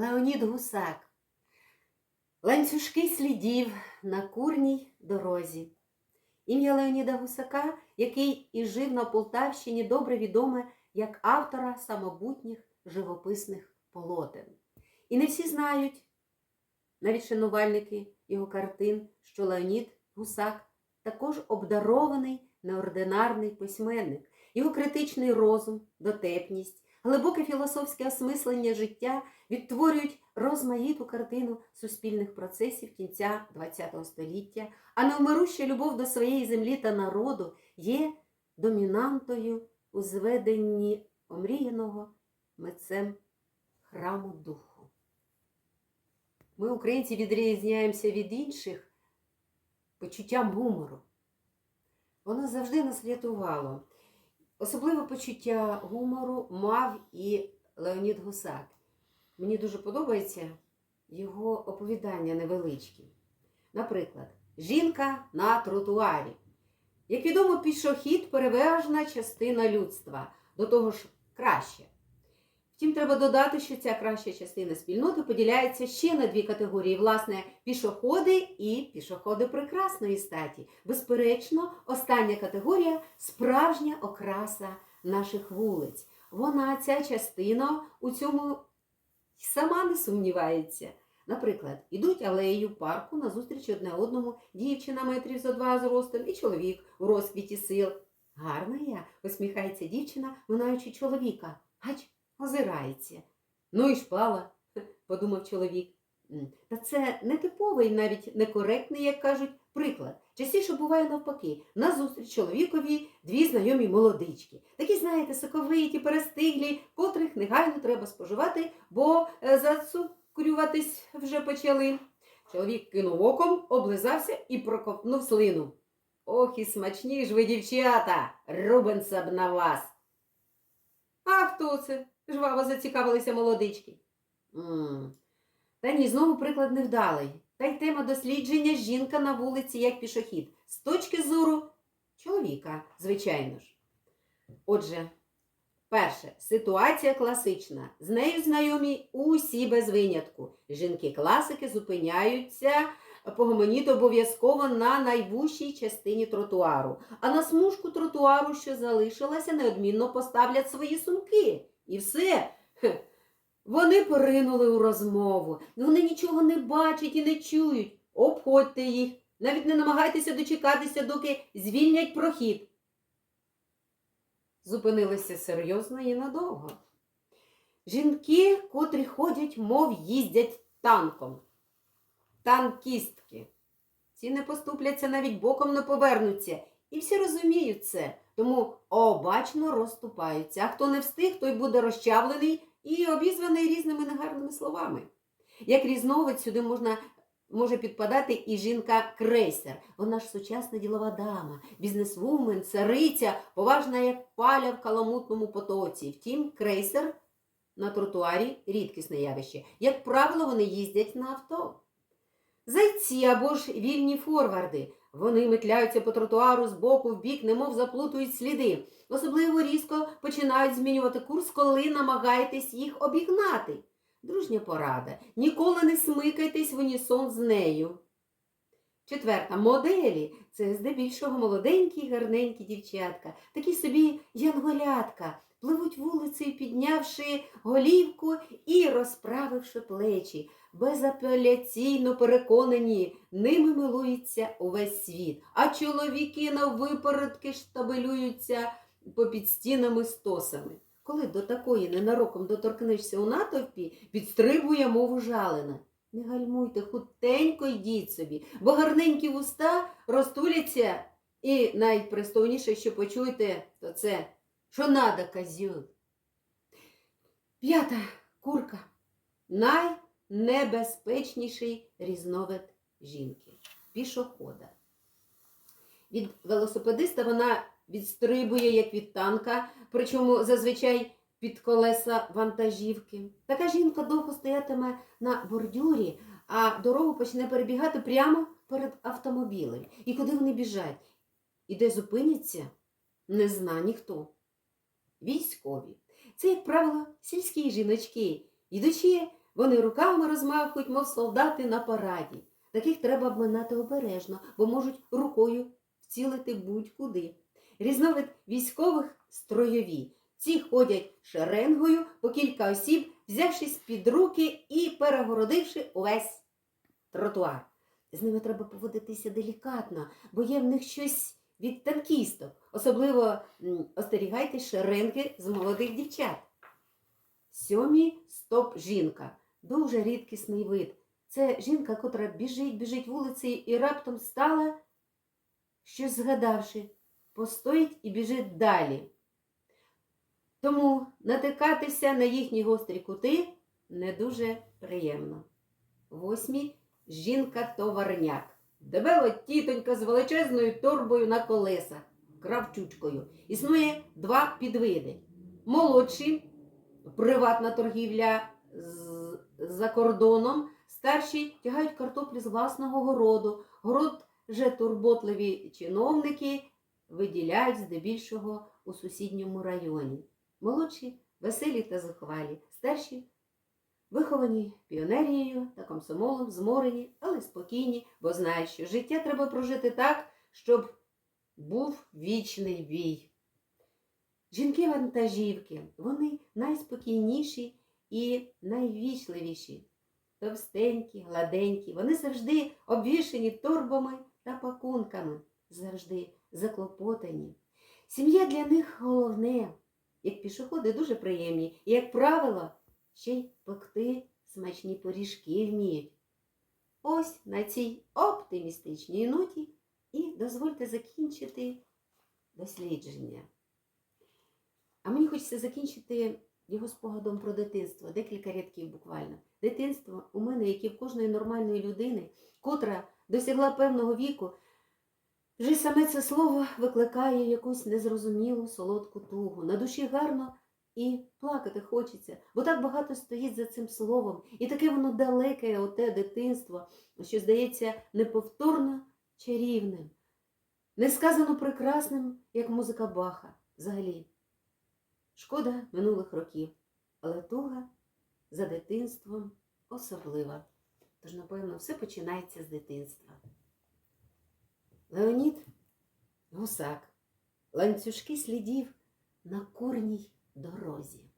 Леонід Гусак. Ланцюжки слідів на курній дорозі. Ім'я Леоніда Гусака, який і жив на Полтавщині, добре відоме як автора самобутніх живописних полотен. І не всі знають, навіть шанувальники його картин, що Леонід Гусак також обдарований неординарний письменник. Його критичний розум, дотепність, глибоке філософське осмислення життя відтворюють розмаїту картину суспільних процесів кінця ХХ століття, а невмируща любов до своєї землі та народу є домінантою у зведенні омріяного митцем храму духу. Ми, українці, відрізняємося від інших почуттям гумору. Воно завжди нас рятувало. Особливе почуття гумору мав і Леонід Гусак. Мені дуже подобається його оповідання невеличкі. Наприклад, жінка на тротуарі. Як відомо, пішохід переважна частина людства, до того ж краще. Втім, треба додати, що ця краща частина спільноти поділяється ще на дві категорії: власне, пішоходи і пішоходи прекрасної статі. Безперечно, остання категорія справжня окраса наших вулиць. Вона, ця частина, у цьому сама не сумнівається. Наприклад, ідуть алеєю парку назустріч одне одному дівчина метрів за два зростом і чоловік у розквіті сил. Гарна я, посміхається дівчина, минаючи чоловіка. Гач, озирається. Ну і шпала, подумав чоловік. Та це не типовий, навіть некоректний, як кажуть, приклад. Частіше буває навпаки. Назустріч чоловікові дві знайомі молодички. Такі, знаєте, соковиті, перестиглі, котрих негайно треба споживати, бо е, зацукрюватись вже почали. Чоловік кинув оком, облизався і проковтнув слину. Ох, і смачні ж ви, дівчата, рубенса б на вас. А хто це? жваво зацікавилися молодички. м Та ні, знову приклад невдалий. Та й тема дослідження жінка на вулиці як пішохід. З точки зору чоловіка, звичайно ж. Отже, перше, ситуація класична. З нею знайомі усі без винятку. Жінки-класики зупиняються погомоніти обов'язково на найвужчій частині тротуару. А на смужку тротуару, що залишилася, неодмінно поставлять свої сумки. І все. Вони поринули у розмову. Вони нічого не бачать і не чують. Обходьте їх. Навіть не намагайтеся дочекатися, доки звільнять прохід. Зупинилися серйозно і надовго. Жінки, котрі ходять, мов їздять танком. Танкістки. Ці не поступляться, навіть боком не повернуться. І всі розуміють це, тому обачно розступаються. А хто не встиг, той буде розчавлений і обізваний різними негарними словами. Як різновид сюди можна, може підпадати і жінка-крейсер. Вона ж сучасна ділова дама, бізнесвумен, цариця, поважна як паля в каламутному потоці. Втім, крейсер на тротуарі рідкісне явище. Як правило, вони їздять на авто. Зайці або ж вільні форварди. Вони метляються по тротуару з боку в бік, немов заплутують сліди. Особливо різко починають змінювати курс, коли намагаєтесь їх обігнати. Дружня порада. Ніколи не смикайтесь в унісон з нею. Четверта моделі це здебільшого молоденькі й гарненькі дівчатка, такі собі янголятка, пливуть вулицею, піднявши голівку і розправивши плечі безапеляційно переконані, ними милується увесь світ, а чоловіки на випередки штабелюються попід стінами стосами. Коли до такої ненароком доторкнешся у натовпі, підстрибує мову жалина. Не гальмуйте, хутенько йдіть собі, бо гарненькі вуста розтуляться, і найпристойніше, що почуєте, то це що надо, козюл. П'ята курка. Най небезпечніший різновид жінки пішохода. Від велосипедиста вона відстрибує, як від танка, причому зазвичай під колеса вантажівки. Така жінка довго стоятиме на бордюрі, а дорогу почне перебігати прямо перед автомобілем. І куди вони біжать? І де зупиняться, не зна ніхто. Військові. Це, як правило, сільські жіночки, йдучи Вони руками розмахують, мов солдати на параді. Таких треба обминати обережно, бо можуть рукою вцілити будь-куди. Різновид військових стройові. Ці ходять шеренгою по кілька осіб, взявшись під руки і перегородивши увесь тротуар. З ними треба поводитися делікатно, бо є в них щось від танкісток. Особливо м, остерігайтесь шеренги з молодих дівчат. Сьомі стоп жінка. Дуже рідкісний вид. Це жінка, котра біжить, біжить вулицею і раптом стала, щось згадавши, постоїть і біжить далі. Тому натикатися на їхні гострі кути не дуже приємно. Восьмі жінка-товарняк. Дебело тітонька з величезною торбою на колесах, кравчучкою. Існує два підвиди. Молодші приватна торгівля з, за кордоном, старші тягають картоплю з власного городу. Город же турботливі чиновники виділяють здебільшого у сусідньому районі. Молодші веселі та зухвалі, старші виховані піонерією та комсомолом, зморені, але спокійні, бо знають, що життя треба прожити так, щоб був вічний бій. Жінки-вантажівки, вони найспокійніші і найвічливіші, товстенькі, гладенькі, вони завжди обвішані торбами та пакунками, завжди заклопотані. Сім'я для них головне, як пішоходи дуже приємні, і, як правило, ще й пекти смачні пиріжки вміють. Ось на цій оптимістичній ноті і дозвольте закінчити дослідження. А мені хочеться закінчити його спогадом про дитинство, декілька рядків буквально. Дитинство у мене, як і в кожної нормальної людини, котра досягла певного віку, вже саме це слово викликає якусь незрозумілу солодку тугу. На душі гарно і плакати хочеться, бо так багато стоїть за цим словом, і таке воно далеке, оте дитинство, що здається неповторно чарівним, несказано прекрасним, як музика Баха взагалі. Шкода минулих років, але туга за дитинством особлива. Тож, напевно, все починається з дитинства. Леонід Гусак. Ланцюжки слідів на курній дорозі.